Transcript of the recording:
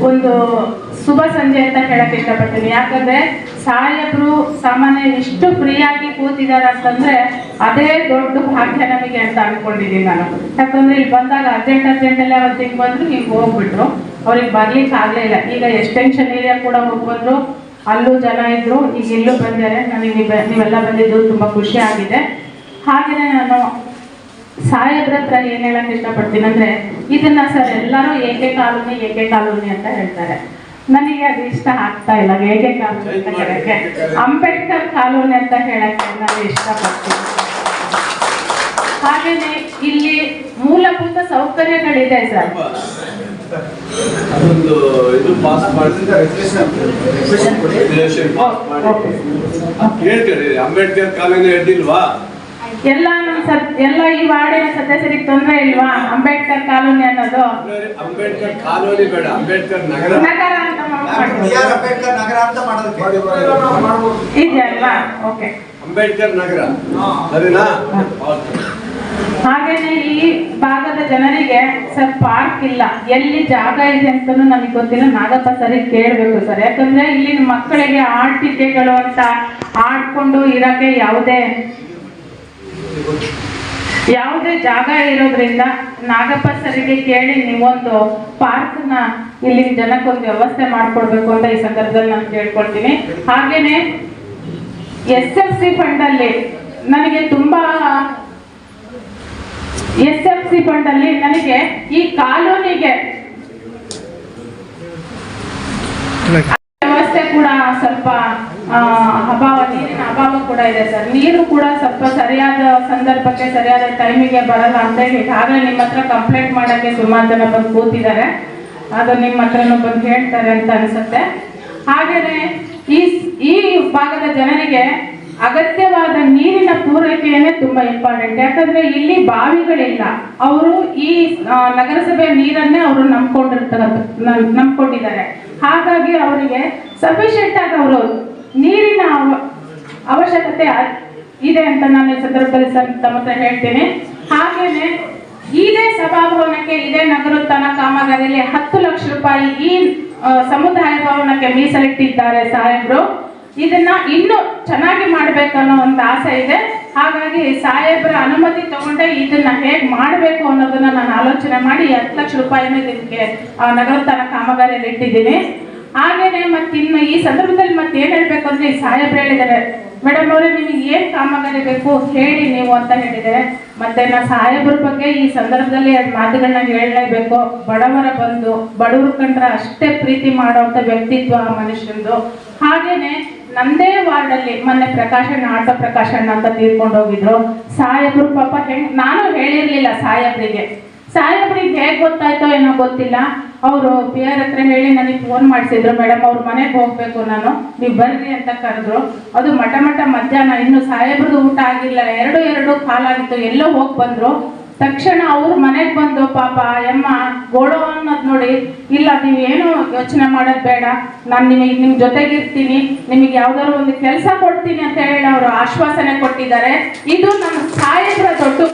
ಒಂದು ಶುಭ ಸಂಜೆ ಅಂತ ಹೇಳಕ್ ಇಷ್ಟಪಡ್ತೀನಿ. ಯಾಕಂದ್ರೆ ಸಾಹೇಬ್ರು ಸಾಮಾನ್ಯ ಎಷ್ಟು ಫ್ರೀಯಾಗಿ ಕೂತಿದ್ದಾರೆ ಅಂತಂದ್ರೆ ಅದೇ ದೊಡ್ಡ ಭಾಗ್ಯ ನಮಗೆ ಅಂತ ಅನ್ಕೊಂಡಿದ್ದೀನಿ ನಾನು. ಯಾಕಂದ್ರೆ ಇಲ್ಲಿ ಬಂದಾಗ ಅರ್ಜೆಂಟ್ ಅರ್ಜೆಂಟ್ ಎಲ್ಲ ಅವತ್ತು ಹಿಂಗ್ ಬಂದ್ರು ಹಿಂಗ್ ಹೋಗ್ಬಿಟ್ರು. ಅವ್ರಿಗೆ ಬರ್ಲಿಕ್ಕೆ ಆಗ್ಲೇ ಇಲ್ಲ. ಈಗ ಎಕ್ಸ್ಟೆನ್ಷನ್ ಏರಿಯಾ ಕೂಡ ಹೋಗ್ಬಂದ್ರು ಅಲ್ಲೂ ಜನ ಇದ್ರು. ಈಗ ಇಲ್ಲೂ ಬಂದಿದ್ದಾರೆ. ನನಗೆ ನೀವೆ- ನೀವೆಲ್ಲ ಬಂದಿದ್ದು ತುಂಬಾ ಖುಷಿ ಆಗಿದೆ. ಹಾಗೆಯೇ ನಾನು ಸಾಹೇಬ್ರ ಹತ್ರ ಏನ್ ಹೇಳಕ್ ಇಷ್ಟಪಡ್ತೀನಿ ಅಂದ್ರೆ ಇದನ್ನ ಸರ್ ಎಲ್ಲರೂ ಏಕೆ ಕಾಲೋನಿ ಏಕೆ ಕಾಲೋನಿ ಅಂತ ಹೇಳ್ತಾರೆ. ನನಗೆ ಅದು ಇಷ್ಟ ಆಗ್ತಾ ಇಲ್ಲ ಏಕೆ ಕಾಲೋನಿ ಅಂತ ಹೇಳಕ್ಕೆ ಅಂಬೇಡ್ಕರ್ ಕಾಲೋನಿ ಅಂತ ಹೇಳಕ್ಕೆ ನಾನು ಇಷ್ಟಪಡ್ತೀನಿ. ಹಾಗೇನೆ ಇಲ್ಲಿ ಮೂಲಭೂತ ಸೌಕರ್ಯಗಳಿದೆ ಸರ್ ಅದೊಂದು ಇದು ಪಾಸ್ ಮಾಡಿದ್ರೆ ರೆಸಲ್ಯೂಷನ್ ಪಾಸ್ ಮಾಡಿ. ಹೇಳ್ತೀರಿ ಅಂಬೇಡ್ಕರ್ ಕಾಲೋನಿ ಅಡ್ಡಿಲ್ವಾ? ಎಲ್ಲ ನಮ್ಮ ಸದ್ ಎಲ್ಲ ಈ ವಾರ್ಡಿನ ಸದಸ್ಯರಿಗೆ ತೊಂದರೆ ಇಲ್ವಾ? ಅಂಬೇಡ್ಕರ್ ಕಾಲೋನಿ ಅನ್ನೋದು? ಅಂಬೇಡ್ಕರ್ ಕಾಲೋನಿ ಬೇಡ ಅಂಬೇಡ್ಕರ್ ನಗರ. ನಗರ ಅಂತ ಅಂಬೇಡ್ಕರ್ ನಗರ ಅಂತ ಮಾಡೋದಕ್ಕೆ? ಇದೆಯಲ್ವಾ ಓಕೆ. ಅಂಬೇಡ್ಕರ್ ನಗರ. ಸರಿನಾ. ಹಾಗೇನೆ ಈ ಭಾಗದ ಜನರಿಗೆ ಸರ್ ಪಾರ್ಕ್ ಇಲ್ಲ. ಎಲ್ಲಿ ಜಾಗ ಇದೆ ಅಂತ ನಮಗೆ ಗೊತ್ತಿಲ್ಲ. ನಾಗಪ್ಪ ಸರಿ ಕೇಳಬೇಕು ಸರ್. ಯಾಕಂದ್ರೆ ಇಲ್ಲಿ ಮಕ್ಕಳಿಗೆ ಆಟಿಕೆಗಳು ಅಂತ ಆಡ್ಕೊಂಡು ಇರಕ್ಕೆ ಯಾವುದೇ ಯಾವುದೇ ಜಾಗ ಇರೋದ್ರಿಂದ ನಾಗಪ್ಪ ಸರಿಗೆ ಕೇಳಿ ನೀವೊಂದು ಪಾರ್ಕ್ನ ಇಲ್ಲಿ ಜನಕ್ಕೊಂದು ವ್ಯವಸ್ಥೆ ಮಾಡ್ಕೊಡ್ಬೇಕು ಅಂತ ಈ ಸಂದರ್ಭದಲ್ಲಿ ನಾನು ಕೇಳ್ಕೊಳ್ತೀನಿ. ಹಾಗೇನೆ ಎಸ್ ಎಫ್ ಸಿ ಫಂಡ್ ನನಗೆ ತುಂಬಾ ಎಸ್ ಎಫ್ ಸಿ ಫಂಡ್ ನನಗೆ ಈ ಕಾಲೋನಿಗೆ ವ್ಯವಸ್ಥೆ ಕೂಡ ಸ್ವಲ್ಪ ಅಭಾವ ನೀರಿನ ಅಭಾವ ಕೂಡ ಇದೆ ಸರ್. ನೀರು ಕೂಡ ಸ್ವಲ್ಪ ಸರಿಯಾದ ಸಂದರ್ಭಕ್ಕೆ, ಸರಿಯಾದ ಟೈಮಿಗೆ ಬರಲ್ಲ ಅಂತ ಹೇಳಿ. ಆಗಲೇ ನಿಮ್ಮ ಹತ್ರ ಕಂಪ್ಲೇಂಟ್ ಮಾಡಕ್ಕೆ ಸುಮಾರು ಜನ ಬಂದು ಕೂತಿದ್ದಾರೆ. ಅದು ನಿಮ್ಮ ಹತ್ರನೂ ಬಂದು ಹೇಳ್ತಾರೆ ಅಂತ ಅನ್ಸುತ್ತೆ. ಹಾಗೇನೆ ಈ ಈ ಭಾಗದ ಜನರಿಗೆ ಅಗತ್ಯವಾದ ನೀರಿನ ಪೂರೈಕೆಯೇ ತುಂಬಾ ಇಂಪಾರ್ಟೆಂಟ್ ಯಾಕಂದ್ರೆ ಇಲ್ಲಿ ಬಾವಿಗಳಿಲ್ಲ. ಅವರು ಈ ನಗರಸಭೆ ನೀರನ್ನೇ ಅವರು ನಂಬ್ಕೊಂಡಿರ್ತಾರೆ ನಂಬ್ಕೊಂಡಿದ್ದಾರೆ. ಹಾಗಾಗಿ ಅವರಿಗೆ ಸಫಿಶಿಯಂಟ್ ಆಗಿ ಅವರು ನೀರಿನ ಅವ- ಅವಶ್ಯಕತೆ ಇದೆ ಅಂತ ನಾನು ಸಂದರ್ಭದಲ್ಲಿ ತಮ್ಮ ಹೇಳ್ತೀನಿ. ಹಾಗೇನೆ ಇದೇ ಸಭಾಭವನಕ್ಕೆ ಇದೇ ನಗರೋತ್ಥಾನ ಕಾಮಗಾರಿಯಲ್ಲಿ ಹತ್ತು ಲಕ್ಷ ರೂಪಾಯಿ ಈ ಸಮುದಾಯ ಭವನಕ್ಕೆ ಮೀಸಲಿಟ್ಟಿದ್ದಾರೆ ಸಾಹೇಬ್ರು. ಇದನ್ನ ಇನ್ನೂ ಚೆನ್ನಾಗಿ ಮಾಡ್ಬೇಕನ್ನೋ ಒಂದು ಆಸೆ ಇದೆ. ಹಾಗಾಗಿ ಸಾಹೇಬ್ರ ಅನುಮತಿ ತಗೊಂಡೆ ಇದನ್ನ ಹೇಗ್ ಮಾಡ್ಬೇಕು ಅನ್ನೋದನ್ನ ನಾನು ಆಲೋಚನೆ ಮಾಡಿ ಹತ್ತು ಲಕ್ಷ ರೂಪಾಯಿನ ಇದಕ್ಕೆ ನಗರೋತ್ಥಾನ ಕಾಮಗಾರಿಯಲ್ಲಿ ಇಟ್ಟಿದ್ದೀನಿ. ಹಾಗೇನೆ ಮತ್ತೆ ಇನ್ನು ಈ ಸಂದರ್ಭದಲ್ಲಿ ಮತ್ತೆ ಏನ್ ಹೇಳ್ಬೇಕು ಅಂದ್ರೆ ಈ ಸಾಹೇಬ್ರು ಹೇಳಿದ್ದಾರೆ. ಮೇಡಮ್ ಅವರೇ, ನಿಮಗೆ ಏನ್ ಕಾಮಗಾರಿ ಬೇಕು ಹೇಳಿ ನೀವು ಅಂತ ಹೇಳಿದ್ದಾರೆ. ಮತ್ತೆ ನಾ ಸಾಹೇಬ್ರ ಬಗ್ಗೆ ಈ ಸಂದರ್ಭದಲ್ಲಿ ಎರಡು ಮಾತುಗಳನ್ನ ಹೇಳಲೇಬೇಕು. ಬಡವರ ಬಂದು, ಬಡವರು ಕಂಡ್ರೆ ಅಷ್ಟೇ ಪ್ರೀತಿ ಮಾಡುವಂತ ವ್ಯಕ್ತಿತ್ವ ಆ ಮನುಷ್ಯಂದು. ಹಾಗೇನೆ ನಂದೇ ವಾರ್ಡಲ್ಲಿ ಮೊನ್ನೆ ಪ್ರಕಾಶಣ್ಣ ಆಟೋ ಪ್ರಕಾಶಣ್ಣ ಅಂತ ತೀರ್ಕೊಂಡು ಹೋಗಿದ್ರು ಸಾಹೇಬ್ರು ಪಾಪ ಹೆಂಗ್, ನಾನು ಹೇಳಿರ್ಲಿಲ್ಲ ಸಾಹೇಬ್ರಿಗೆ. ಸಾಹೇಬ್ರಿಗೆ ಹೇಗೆ ಗೊತ್ತಾಯ್ತೋ ಏನೋ ಗೊತ್ತಿಲ್ಲ. ಅವರು ಪಿ ಆರ್ ಹತ್ರ ಹೇಳಿ ನನಗೆ ಫೋನ್ ಮಾಡಿಸಿದ್ರು ಮೇಡಮ್ ಅವ್ರ ಮನೆಗೆ ಹೋಗ್ಬೇಕು ನಾನು. ನೀವು ಬರ್ರಿ ಅಂತ ಕರೆದ್ರು. ಅದು ಮಠ ಮಠ ಮಧ್ಯಾಹ್ನ. ಇನ್ನು ಸಾಹೇಬ್ರದ್ದು ಊಟ ಆಗಿಲ್ಲ. ಎರಡು ಎರಡು ಕಾಲಾಗಿತ್ತು ಎಲ್ಲೋ ಹೋಗಿ ಬಂದ್ರು. ತಕ್ಷಣ ಅವ್ರ ಮನೆಗೆ ಬಂದು ಪಾಪ ಎಮ್ಮ ಗೋಳೋ ಅನ್ನೋದು ನೋಡಿ. ಇಲ್ಲ ನೀವೇನು ಯೋಚನೆ ಮಾಡೋದು ಬೇಡ. ನಾನು ನಿಮಗೆ ನಿಮ್ಮ ಜೊತೆಗಿರ್ತೀನಿ ನಿಮಗೆ ಯಾವ್ದಾದ್ರು ಒಂದು ಕೆಲಸ ಕೊಡ್ತೀನಿ ಅಂತ ಹೇಳಿ ಅವರು ಆಶ್ವಾಸನೆ ಕೊಟ್ಟಿದ್ದಾರೆ. ಇದು ನಮ್ಮ ಸಾಹೇಬ್ರ ದೊಡ್ಡ